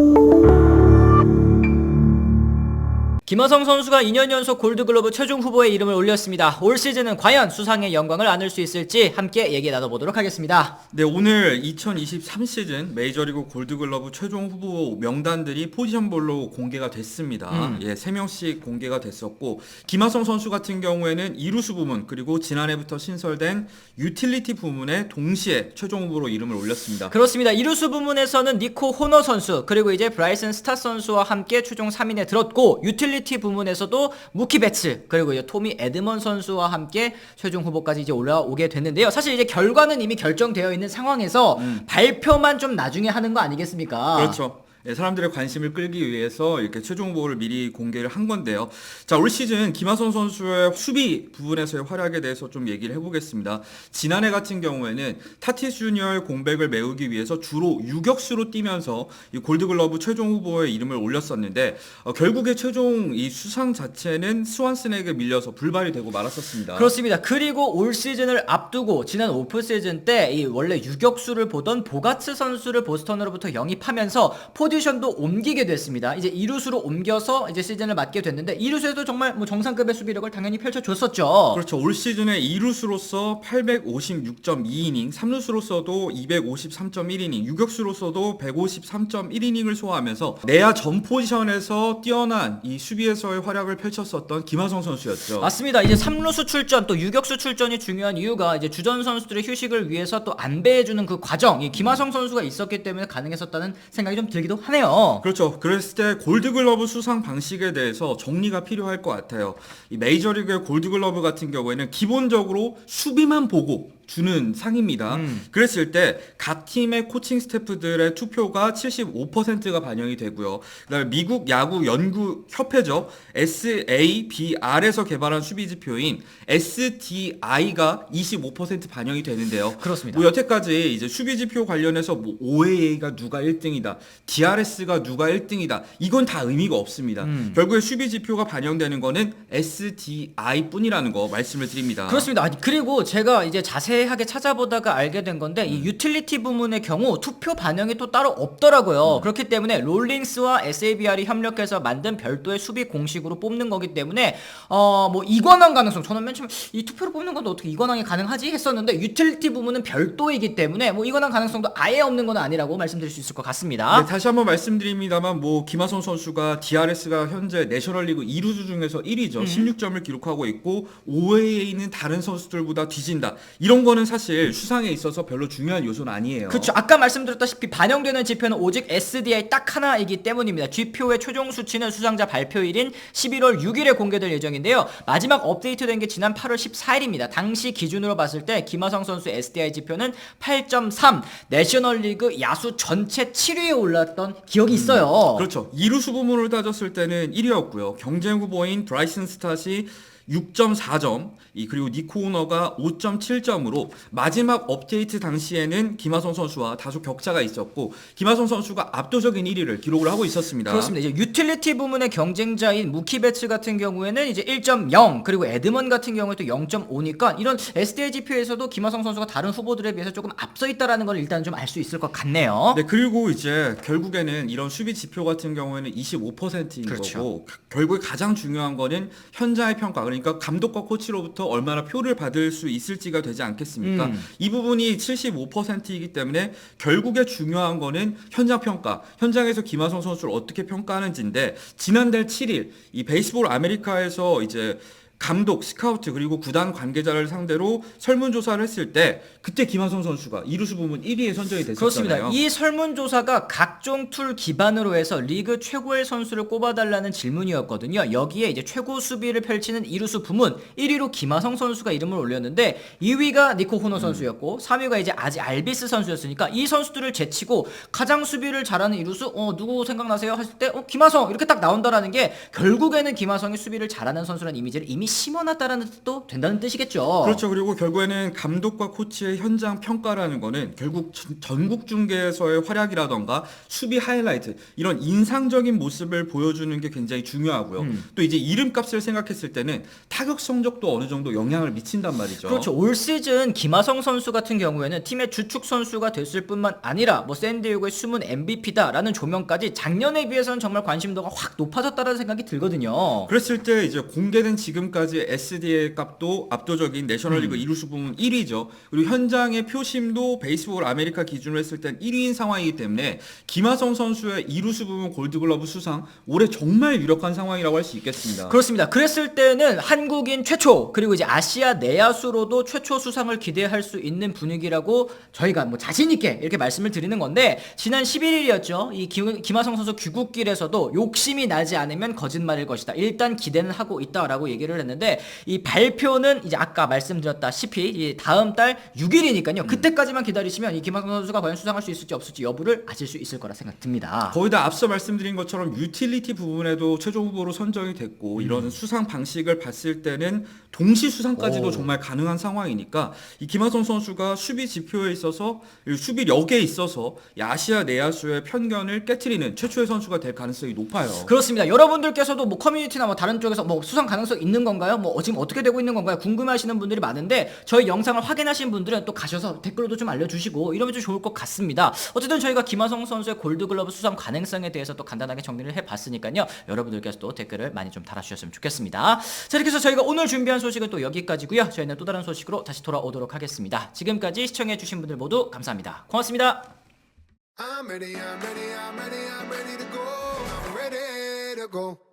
you 김하성 선수가 2년 연속 골드글러브 최종 후보에 이름을 올렸습니다. 올 시즌은 과연 수상의 영광을 안을 수 있을지 함께 얘기 나눠보도록 하겠습니다. 네, 오늘 2023 시즌 메이저리그 골드글러브 최종 후보 명단들이 포지션별로 공개가 됐습니다. 음. 예, 3명씩 공개가 됐었고 김하성 선수 같은 경우에는 이루수 부문 그리고 지난해부터 신설된 유틸리티 부문에 동시에 최종 후보로 이름을 올렸습니다. 그렇습니다. 이루수 부문에서는 니코 호너 선수 그리고 이제 브라이슨 스타 선수와 함께 최종 3인에 들었고 유틸리티 부문에서도 무키 베츠 그리고 이제 토미 에드먼 선수와 함께 최종 후보까지 이제 올라오게 됐는데요. 사실 이제 결과는 이미 결정되어 있는 상황에서 발표만 좀 나중에 하는 거 아니겠습니까? 그렇죠. 예, 사람들의 관심을 끌기 위해서 이렇게 최종 후보를 미리 공개를 한 건데요. 자, 올 시즌 김하성 선수의 수비 부분에서의 활약에 대해서 좀 얘기를 해보겠습니다. 지난해 같은 경우에는 타티스 주니어의 공백을 메우기 위해서 주로 유격수로 뛰면서 이 골드글러브 최종 후보에 이름을 올렸었는데 어, 결국에 최종 이 수상 자체는 스완슨에게 밀려서 불발이 되고 말았었습니다. 그렇습니다. 그리고 올 시즌을 앞두고 지난 오프 시즌 때 이 원래 유격수를 보던 보가츠 선수를 보스턴으로부터 영입하면서 포 지션도 옮기게 됐습니다. 이제 이루수로 옮겨서 이제 시즌을 맡게 됐는데 이루수에도 정말 뭐 정상급의 수비력을 당연히 펼쳐줬었죠. 그렇죠. 올 시즌에 2루수로서 856.2이닝, 3루수로서도 253.1이닝, 유격수로서도 153.1이닝을 소화하면서 내야 전 포지션에서 뛰어난 이 수비에서의 활약을 펼쳤었던 김하성 선수였죠. 맞습니다. 이제 3루수 출전 또 유격수 출전이 중요한 이유가 이제 주전 선수들의 휴식을 위해서 또 안배해주는 그 과정 이 김하성 선수가 있었기 때문에 가능했었다는 생각이 좀 들기도 하네요. 그렇죠. 그랬을 때 골드글러브 수상 방식에 대해서 정리가 필요할 것 같아요. 이 메이저리그의 골드글러브 같은 경우에는 기본적으로 수비만 보고 주는 상입니다. 음. 그랬을 때 각 팀의 코칭 스태프들의 투표가 75%가 반영이 되고요. 그다음에 미국 야구 연구 협회죠. SABR에서 개발한 수비 지표인 SDI가 25% 반영이 되는데요. 그렇습니다. 뭐 여태까지 이제 수비 지표 관련해서 뭐 OAA가 누가 1등이다, DRS가 누가 1등이다, 이건 다 의미가 없습니다. 음. 결국에 수비 지표가 반영되는 거는 SDI 뿐이라는 거 말씀을 드립니다. 그렇습니다. 아니, 그리고 제가 이제 자세 하게 찾아보다가 알게 된 건데 이 유틸리티 부문의 경우 투표 반영이 또 따로 없더라고요. 그렇기 때문에 롤링스와 SABR이 협력해서 만든 별도의 수비 공식으로 뽑는 거기 때문에 어 뭐 이관왕 가능성 저는 맨 처음 이 투표로 뽑는 건데 어떻게 이관왕이 가능하지 했었는데 유틸리티 부문은 별도이기 때문에 뭐 이관왕 가능성도 아예 없는 건 아니라고 말씀드릴 수 있을 것 같습니다. 네, 다시 한번 말씀드립니다만 뭐 김하성 선수가 DRS가 현재 내셔널리그 2루수 중에서 1위죠. 16점을 기록하고 있고 OAA는 다른 선수들보다 뒤진다. 이런 거는 사실 수상에 있어서 별로 중요한 요소는 아니에요. 그렇죠. 아까 말씀드렸다시피 반영되는 지표는 오직 SDI 딱 하나이기 때문입니다. 지표의 최종 수치는 수상자 발표일인 11월 6일에 공개될 예정인데요. 마지막 업데이트된 게 지난 8월 14일입니다. 당시 기준으로 봤을 때 김하성 선수 SDI 지표는 8.3, 내셔널리그 야수 전체 7위에 올랐던 기억이 있어요. 그렇죠. 2루수 부문을 따졌을 때는 1위였고요. 경쟁 후보인 브라이슨 스탓이 6.4점, 이 그리고 니코 오너가 5.7점으로 마지막 업데이트 당시에는 김하성 선수와 다소 격차가 있었고 김하성 선수가 압도적인 1위를 기록을 하고 있었습니다. 그렇습니다. 이제 유틸리티 부문의 경쟁자인 무키베츠 같은 경우에는 이제 1.0 그리고 에드먼 같은 경우에 또 0.5니까 이런 SDI 지표에서도 김하성 선수가 다른 후보들에 비해서 조금 앞서 있다라는 걸 일단 좀 알 수 있을 것 같네요. 네, 그리고 이제 결국에는 이런 수비 지표 같은 경우에는 25%인 그렇죠. 거고 결국에 가장 중요한 거는 현장의 평가 그러니까 감독과 코치로부터 얼마나 표를 받을 수 있을지가 되지 않겠 습니까? 음. 이 부분이 75%이기 때문에 결국에 중요한 거는 현장 평가, 현장에서 김하성 선수를 어떻게 평가하는지인데 지난달 7일 이 베이스볼 아메리카에서 이제 감독, 스카우트 그리고 구단 관계자를 상대로 설문조사를 했을 때 그때 김하성 선수가 이루수 부문 1위에 선정이 됐었잖아요. 그렇습니다. 이 설문조사가 각종 툴 기반으로 해서 리그 최고의 선수를 꼽아달라는 질문이었거든요. 여기에 이제 최고 수비를 펼치는 이루수 부문 1위로 김하성 선수가 이름을 올렸는데 2위가 니코 호노 선수였고 3위가 이제 아지 알비스 선수였으니까 이 선수들을 제치고 가장 수비를 잘하는 이루수 어 누구 생각나세요? 했을 때 어 김하성 이렇게 딱 나온다라는 게 결국에는 김하성이 수비를 잘하는 선수라는 이미지를 이미 심어놨다라는 뜻도 된다는 뜻이겠죠. 그렇죠. 그리고 결국에는 감독과 코치의 현장 평가라는 거는 결국 전- 전국 중계에서의 활약이라던가 수비 하이라이트 이런 인상적인 모습을 보여주는 게 굉장히 중요하고요. 음. 또 이제 이름값을 생각했을 때는 타격 성적도 어느 정도 영향을 미친단 말이죠. 그렇죠. 올 시즌 김하성 선수 같은 경우에는 팀의 주축 선수가 됐을 뿐만 아니라 뭐 샌디에고의 숨은 MVP다라는 조명까지 작년에 비해서는 정말 관심도가 확 높아졌다는 생각이 들거든요. 그랬을 때 이제 공개된 지금까지 SDA 값도 압도적인 내셔널리그 음. 이루수 부문 1위죠. 그리고 현장의 표심도 베이스볼 아메리카 기준으로 했을 땐 1위인 상황이기 때문에 김하성 선수의 이루수 부문 골드글러브 수상 올해 정말 유력한 상황이라고 할 수 있겠습니다. 그렇습니다. 그랬을 때는 한국인 최초 그리고 이제 아시아 내야수로도 최초 수상을 기대할 수 있는 분위기라고 저희가 뭐 자신 있게 이렇게 말씀을 드리는 건데 지난 11일이었죠. 이 김, 김하성 선수 귀국길에서도 욕심이 나지 않으면 거짓말일 것이다. 일단 기대는 하고 있다라고 얘기를 했는데 이 발표는 이제 아까 말씀드렸다시피 이 다음 달 6일이니까요. 그때까지만 기다리시면 이 김하성 선수가 과연 수상할 수 있을지 없을지 여부를 아실 수 있을 거라 생각됩니다. 거의 다 앞서 말씀드린 것처럼 유틸리티 부분에도 최종 후보로 선정이 됐고 이런 수상 방식을 봤을 때는 동시 수상까지도 오. 정말 가능한 상황이니까 이 김하성 선수가 수비 지표에 있어서 이 수비력에 있어서 이 아시아 내야수의 편견을 깨트리는 최초의 선수가 될 가능성이 높아요. 그렇습니다. 여러분들께서도 뭐 커뮤니티나 뭐 다른 쪽에서 뭐 수상 가능성 있는 건가요? 뭐 지금 어떻게 되고 있는 건가요? 궁금해하시는 분들이 많은데 저희 영상을 확인하신 분들은 또 가셔서 댓글로도 좀 알려주시고 이러면 좀 좋을 것 같습니다. 어쨌든 저희가 김하성 선수의 골드글러브 수상 가능성에 대해서 또 간단하게 정리를 해봤으니까요. 여러분들께서도 댓글을 많이 좀 달아주셨으면 좋겠습니다. 자 이렇게 해서 저희가 오늘 준비한 소식은 또 여기까지고요. 저희는 또 다른 소식으로 다시 돌아오도록 하겠습니다. 지금까지 시청해주신 분들 모두 감사합니다. 고맙습니다. I'm ready, I'm ready, I'm ready, I'm ready to go. I'm ready to go.